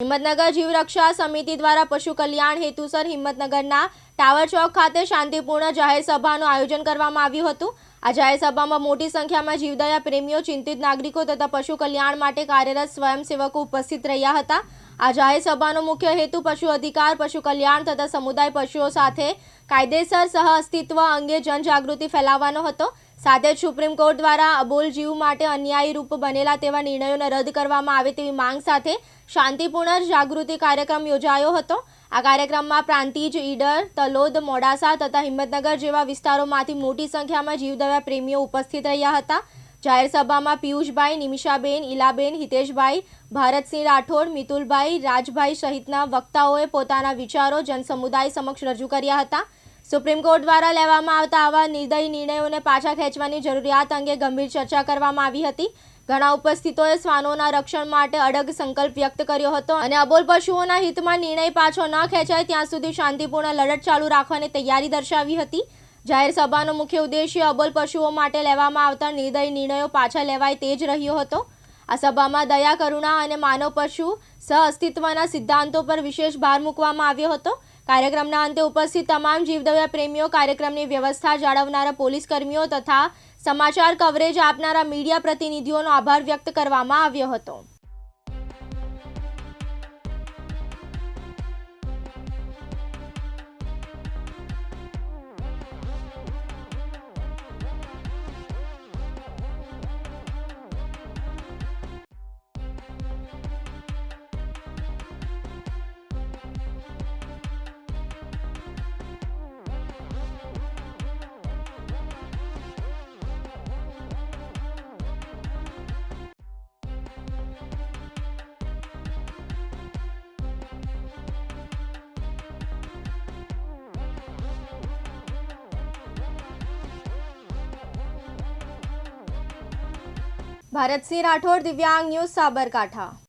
હિંમતનગર જીવરક્ષા સમિતિ દ્વારા પશુ કલ્યાણ હેતુસર હિંમતનગરના ટાવર ચોક ખાતે શાંતિપૂર્ણ જાહેર સભાનું આયોજન કરવામાં આવ્યું હતું. આ જાહેર સભામાં મોટી સંખ્યામાં જીવદયા પ્રેમીઓ, ચિંતિત નાગરિકો તથા પશુ કલ્યાણ માટે કાર્યરત સ્વયંસેવકો ઉપસ્થિત રહ્યા હતા. આ જાહેર સભાનો મુખ્ય હેતુ પશુ અધિકાર, પશુ કલ્યાણ તથા સમુદાય પશુઓ સાથે કાયદેસર સહ અસ્તિત્વ અંગે જનજાગૃતિ ફેલાવવાનો હતો. સાથે જ સુપ્રીમ કોર્ટ દ્વારા અબોલ જીવ માટે અન્યાયી રૂપ બનેલા તેવા નિર્ણયોને રદ કરવામાં આવે તેવી માંગ સાથે શાંતિપૂર્ણ જાગૃતિ કાર્યક્રમ યોજાયો હતો. આ કાર્યક્રમમાં પ્રાંતિજ, ઈડર, તલોદ, મોડાસા તથા હિંમતનગર જેવા વિસ્તારોમાંથી મોટી સંખ્યામાં જીવદયા પ્રેમીઓ ઉપસ્થિત રહ્યા હતા. જાહેર સભામાં પિયુષભાઈ, નિમિષાબેન ઇલાબેન હિતેશભાઈ, ભારતસિંહ રાઠોડ, મિતુલભાઈ, રાજભાઈ સહિતના વક્તાઓએ પોતાના વિચારો જનસમુદાય સમક્ષ રજૂ કર્યા હતા. સુપ્રીમ કોર્ટ દ્વારા લેવામાં આવતા આવા નિર્દય નિર્ણયોને પાછા ખેંચવાની જરૂરિયાત અંગે ગંભીર ચર્ચા કરવામાં આવી હતી. ઘણા ઉપસ્થિતોએ શ્વાનોના રક્ષણ માટે અડગ સંકલ્પ વ્યક્ત કર્યો હતો અને અબોલ પશુઓના હિતમાં નિર્ણય પાછો ન ખેંચાય ત્યાં સુધી શાંતિપૂર્ણ લડત ચાલુ રાખવાની તૈયારી દર્શાવી હતી. જાહેર સભાનો મુખ્ય ઉદ્દેશ્ય અબોલ પશુઓ માટે લેવામાં આવતા નિર્દય નિર્ણયો પાછા લેવાય તે જ રહ્યો હતો. આ સભામાં દયા, કરુણા અને માનવ પશુ સહ અસ્તિત્વના સિદ્ધાંતો પર વિશેષ ભાર મૂકવામાં આવ્યો હતો. કાર્યક્રમના અંતે ઉપસ્થિત તમામ જીવદયા પ્રેમીઓ, કાર્યક્રમની વ્યવસ્થા જાળવનારા પોલીસ કર્મીઓ તથા સમાચાર કવરેજ આપનારા મીડિયા પ્રતિનિધિઓનો આભાર વ્યક્ત કરવામાં આવ્યો હતો. ભારતસિંહ રાઠોડ દિવ્યાંગ ન્યૂઝ સાબરકાંઠા.